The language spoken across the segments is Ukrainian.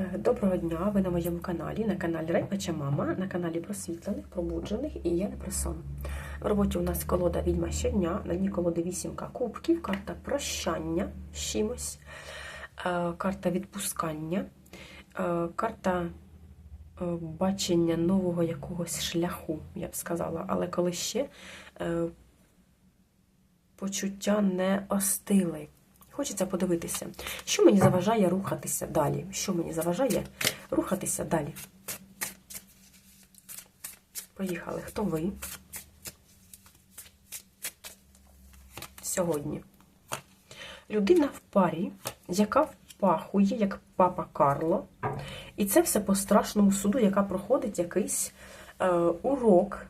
Е, Доброго дня! Ви на моєму каналі, на каналі Райпача Мама, на каналі просвітлених, пробуджених і я не про сон. В роботі у нас колода відьма щодня, на дні колоди вісімка кубків, карта прощання з чимось, е, карта відпускання, е, карта бачення нового якогось шляху, я б сказала, але коли ще почуття не остили. Хочеться подивитися, що мені заважає рухатися далі. Що мені заважає рухатися далі. Поїхали. Хто ви? Сьогодні. Людина в парі, яка впахує, як папа Карло. І це все по страшному суду, яка проходить якийсь е, урок.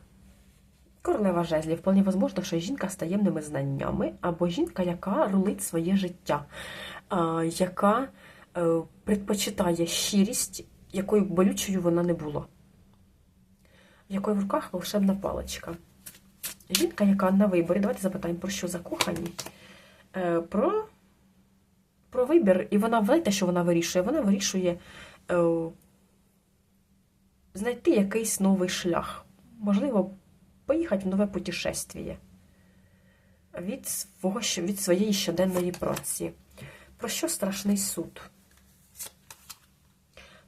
Королева жезлів, вполне возможно, що жінка з таємними знаннями, або жінка, яка рулить своє життя, яка е, предпочитає щирість, якою болючою вона не була, в якої в руках волшебна паличка. Жінка, яка на виборі, давайте запитаємо, про що закохані, Е, про, про вибір, і вона знаєте, що вона вирішує? Вона вирішує е, знайти якийсь новий шлях. Можливо, поїхати в нове путешествие від, свого, від своєї щоденної праці. Про що страшний суд?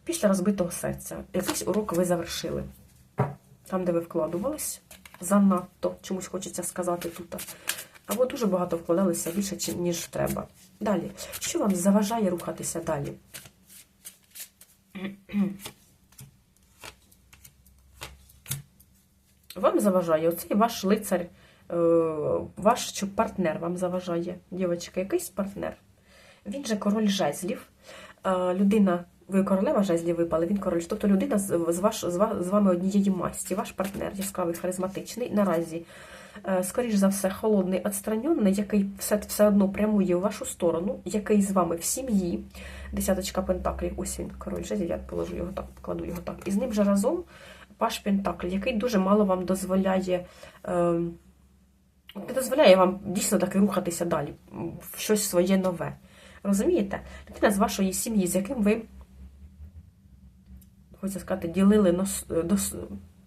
Після розбитого серця. Якийсь урок ви завершили. Там, де ви вкладувались, занадто, чомусь хочеться сказати тут. Або дуже багато вкладалися більше, ніж треба. Далі. Що вам заважає рухатися далі? Вам заважає оцей ваш лицар, е, ваш партнер вам заважає, дівчатка, якийсь партнер. Він же король жезлів. Е, Людина, ви королева жезлів випали, він король. Тобто людина з, ваш, з, вами однієї масті, ваш партнер, яскравий, харизматичний, наразі, е, скоріш за все, холодний, відстранений, який все, все одно прямує у вашу сторону, який з вами в сім'ї. Десяточка пентаклів, ось він, король жезлів, я положу його так, покладу його так. І з ним же разом Паш Пентакль, який дуже мало вам дозволяє, е, не дозволяє вам дійсно таки рухатися далі, в щось своє нове. Розумієте? Людина з вашої сім'ї, з яким ви, хочеться сказати, ділили нос, дос,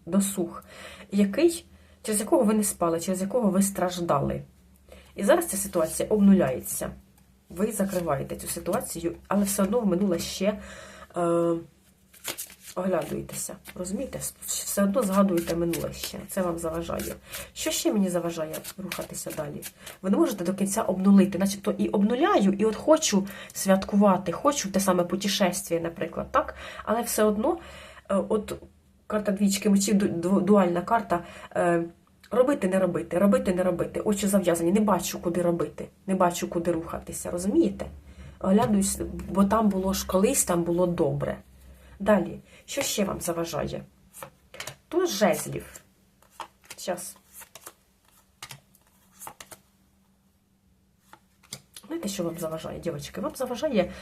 досуг, який, через якого ви не спали, через якого ви страждали. І зараз ця ситуація обнуляється. Ви закриваєте цю ситуацію, але все одно в минуле ще. Е, оглядуєтеся. Розумієте? Все одно згадуєте минуле ще. Це вам заважає. Що ще мені заважає рухатися далі? Ви не можете до кінця обнулити, начебто і обнуляю, і от хочу святкувати, хочу те саме путешествие, наприклад, так? Але все одно, е, от карта двічки мечів, дуальна карта. е, Робити, не робити, робити, не робити. Очі зав'язані, не бачу, куди робити, не бачу, куди рухатися. Розумієте? Оглядуюсь, бо там було ж колись, там було добре. Далі, що ще вам заважає? Туз жезлів. Зараз. Знаєте, що вам заважає, дівчатки? Вам заважає.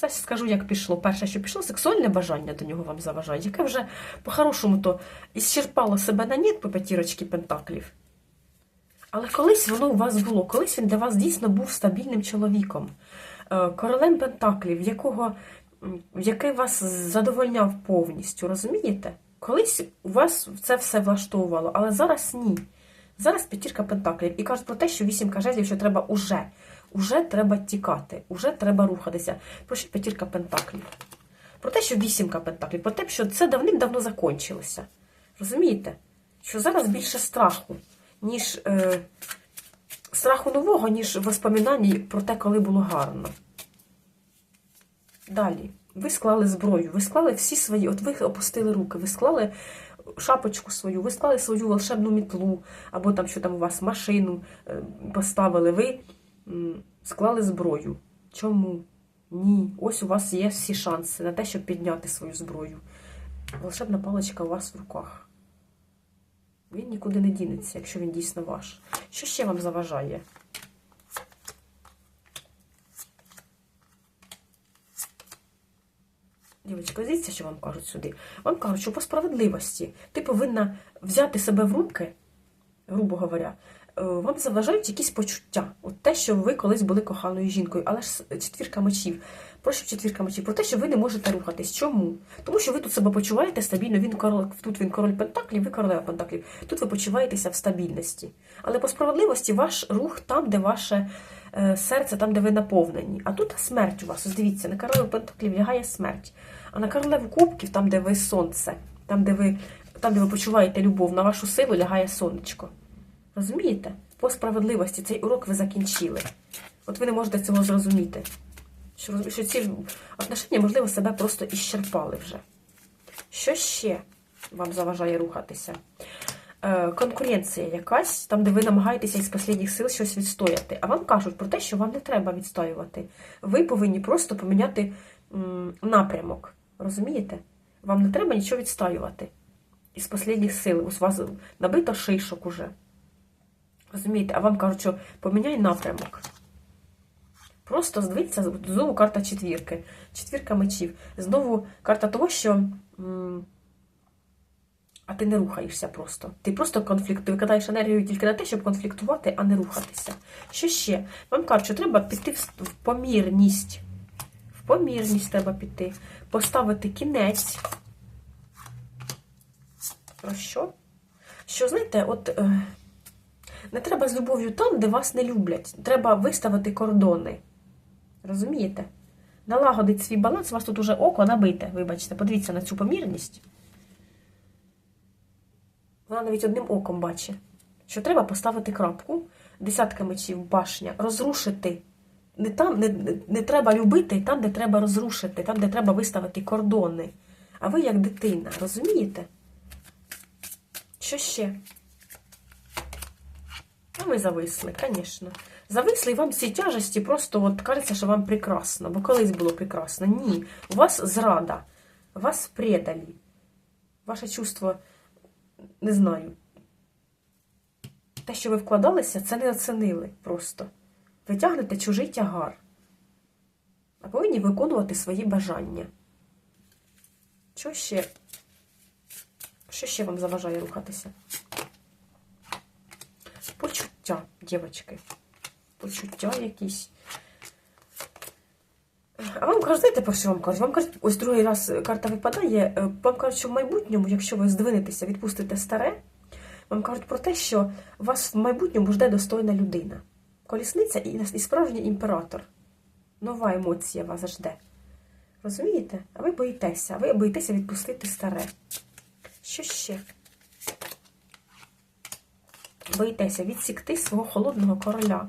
Зараз скажу, як пішло. Перше, що пішло, сексуальне бажання до нього вам заважає, яке вже по-хорошому то ісчерпало себе на ніт по п'ятірочки пентаклів. Але колись воно у вас було, колись він для вас дійсно був стабільним чоловіком, королем Пентаклів, якого, який вас задовольняв повністю, розумієте? Колись у вас це все влаштовувало, але зараз ні. Зараз п'ятірка Пентаклів і кажуть про те, що вісімка жезлів, що треба уже. Уже треба тікати, уже треба рухатися. Про що п'ятірка Пентаклів? Про те, що вісімка Пентаклів, про те, що це давним-давно закінчилося. Розумієте? Що зараз більше страху, ніж е, страху нового, ніж воспоминань про те, коли було гарно. Далі. Ви склали зброю, ви склали всі свої, от ви опустили руки, ви склали шапочку свою, ви склали свою волшебну мітлу, або там, що там у вас машину е, поставили, ви склали зброю. Чому? Ні. Ось у вас є всі шанси на те, щоб підняти свою зброю. Волшебна паличка у вас в руках. Він нікуди не дінеться, якщо він дійсно ваш. Що ще вам заважає? Дівчатка, дивіться, що вам кажуть сюди. Вам кажуть, що по справедливості ти повинна взяти себе в руки, грубо говоря, вам заважають якісь почуття. От те, що ви колись були коханою жінкою, але ж четвірка мечів. Про що четвірка мечів? Про те, що ви не можете рухатись. Чому? Тому що ви тут себе почуваєте стабільно. Він король, тут він король пентаклів, ви королева пентаклів. Тут ви почуваєтеся в стабільності. Але по справедливості ваш рух там, де ваше е, серце, там, де ви наповнені. А тут смерть у вас. Ось дивіться, на королеву пентаклів лягає смерть. А на королеву кубків, там, де ви сонце, там, де ви, там, де ви почуваєте любов, на вашу силу лягає сонечко. Розумієте? По справедливості цей урок ви закінчили. От ви не можете цього зрозуміти. Що, що ці отношення, можливо, себе просто іщерпали вже. Що ще вам заважає рухатися? Е, конкуренція якась, там, де ви намагаєтеся із останніх сил щось відстояти. А вам кажуть про те, що вам не треба відстоювати. Ви повинні просто поміняти м, напрямок. Розумієте? Вам не треба нічого відстоювати. Із останніх сил. У вас набито шишок уже. Розумієте, а вам кажуть, що поміняй напрямок. Просто здивіться, знову карта четвірки. Четвірка мечів. Знову карта того, що. А ти не рухаєшся просто. Ти просто конфлікт, ти викидаєш енергію тільки на те, щоб конфліктувати, а не рухатися. Що ще? Вам кажуть, що треба піти в помірність. В помірність треба піти. Поставити кінець. Про що? Що, знаєте, от. Не треба з любов'ю там, де вас не люблять. Треба виставити кордони. Розумієте? Налагодить свій баланс, у вас тут уже око набите, вибачте, подивіться на цю помірність. Вона навіть одним оком бачить, що треба поставити крапку, десятка мечів, башня, розрушити. Не там, не, не треба любити там, де треба розрушити, там, де треба виставити кордони. А ви як дитина, розумієте? Що ще? Ну, ви зависли, звісно. Зависли і вам ці тяжесті просто от кажеться, що вам прекрасно. Бо колись було прекрасно. Ні. У вас зрада, вас предалі. Ваше чувство, не знаю. Те, що ви вкладалися, це не оцінили просто. Ви тягнете чужий тягар. А повинні виконувати свої бажання. Що ще? Що ще вам заважає рухатися? Почуття, дівчатки. Почуття якісь. А вам кажуть, знаєте, про що вам кажуть? Вам кажуть, ось другий раз карта випадає. е, Вам кажуть, що в майбутньому, якщо ви здвинетеся, відпустите старе, вам кажуть про те, що вас в майбутньому жде достойна людина. Колісниця і, справжній імператор. Нова емоція вас жде. Розумієте? А ви боїтеся, а ви боїтеся відпустити старе. Що ще? Боїтеся відсікти свого холодного короля.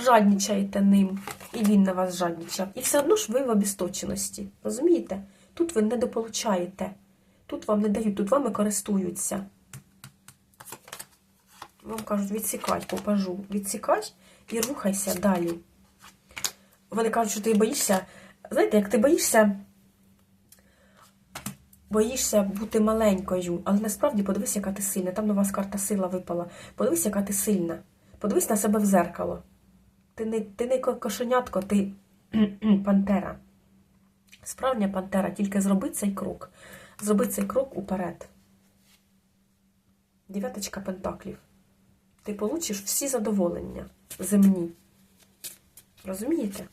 Жаднічаєте ним, і він на вас жаднічав. І все одно ж ви в обісточеності. Розумієте? Тут ви недополучаєте. Тут вам не дають, тут вами користуються. Вам кажуть, відсікай, попажу. Відсікай і рухайся далі. Вони кажуть, що ти боїшся. Знаєте, як ти боїшся. Боїшся бути маленькою, але насправді подивись, яка ти сильна. Там на вас карта сила випала. Подивись, яка ти сильна. Подивись на себе в зеркало. Ти не, ти не кошенятко, ти пантера. Справжня пантера, тільки зроби цей крок. Зроби цей крок уперед. Дев'яточка пентаклів. Ти получиш всі задоволення земні. Розумієте?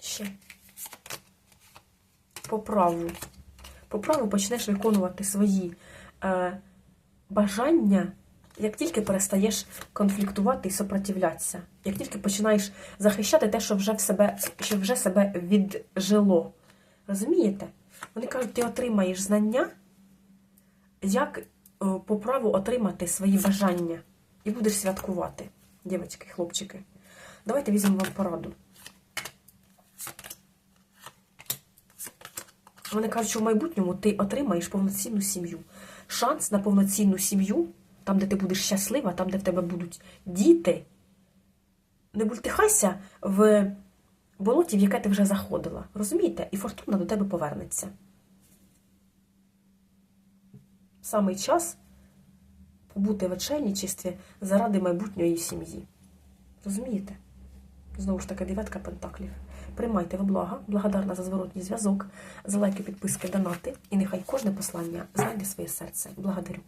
Ще. По праву. По праву почнеш виконувати свої е, бажання, як тільки перестаєш конфліктувати і сопротивлятися. Як тільки починаєш захищати те, що вже в себе, що вже себе віджило. Розумієте? Вони кажуть, ти отримаєш знання, як е, по праву отримати свої бажання. І будеш святкувати, дівчатки, хлопчики. Давайте візьмемо вам пораду. Вони кажуть, що в майбутньому ти отримаєш повноцінну сім'ю. Шанс на повноцінну сім'ю, там, де ти будеш щаслива, там, де в тебе будуть діти. Не бультихайся в болоті, в яке ти вже заходила. Розумієте? І фортуна до тебе повернеться. Самий час побути в очельничестві заради майбутньої сім'ї. Розумієте? Знову ж таки, дев'ятка пентаклів. Приймайте ви блага, благодарна за зворотній зв'язок, за лайки, підписки, донати, і нехай кожне послання знайде своє серце. Благодарю.